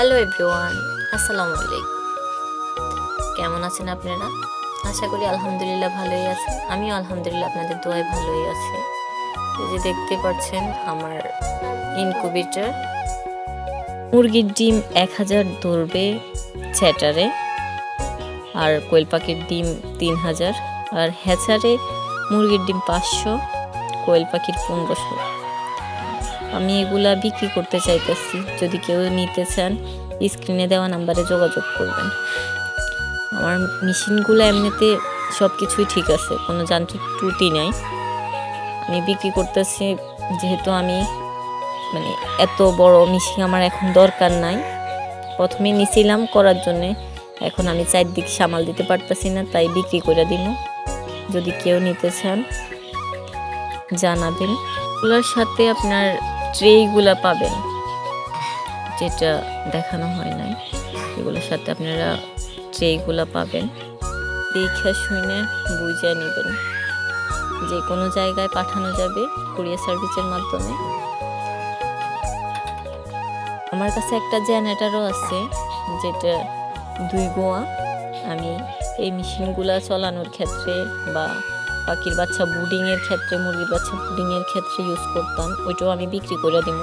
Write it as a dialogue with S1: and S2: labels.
S1: Hello everyone আসসালামু আলাইকুম কেমন আছেন আপনারা? আশা করি আলহামদুলিল্লাহ ভালোই আছেন। আমিও আলহামদুলিল্লাহ আপনাদের দোয়ায় ভালোই আছি। যে দেখতে পাচ্ছেন আমার ইনকুবেটর মুরগির ডিম এক হাজার ধরবে চ্যাটারে, আর কোয়েল পাখির ডিম তিন হাজার, আর হ্যাচারে মুরগির ডিম পাঁচশো কোয়েল পাখির পনেরোশো। আমি এগুলা বিক্রি করতে চাইতেছি। যদি কেউ নিতে চান স্ক্রিনে দেওয়া নাম্বারে যোগাযোগ করবেন। আমার মেশিনগুলো এমনিতে সব কিছুই ঠিক আছে, কোনো যান্ত্রিক ত্রুটি নাই। আমি বিক্রি করতেছি, যেহেতু আমি মানে এত বড় মেশিন আমার এখন দরকার নাই। প্রথমে নিছিলাম করার জন্যে, এখন আমি চারদিক সামাল দিতে পারতেছি না, তাই বিক্রি করে দিব। যদি কেউ নিতে চান, জানাবেন। এগুলোর সাথে আপনার ট্রেগুলা পাবেন, যেটা দেখানো হয় নাই, এগুলোর সাথে আপনারা ট্রেগুলা পাবেন, দেখে শুনে বুঝে নেবেন। যে কোনো জায়গায় পাঠানো যাবে কুরিয়ার সার্ভিসের মাধ্যমে। আমার কাছে একটা জেনারেটারও আছে, যেটা দুই গোয়া। আমি এই মেশিনগুলা চালানোর ক্ষেত্রে বা পাখির বাচ্চা বুডিংয়ের ক্ষেত্রে, মুরগির বাচ্চা বুডিংয়ের ক্ষেত্রে ইউজ করতাম, ওইটাও আমি বিক্রি করে দিব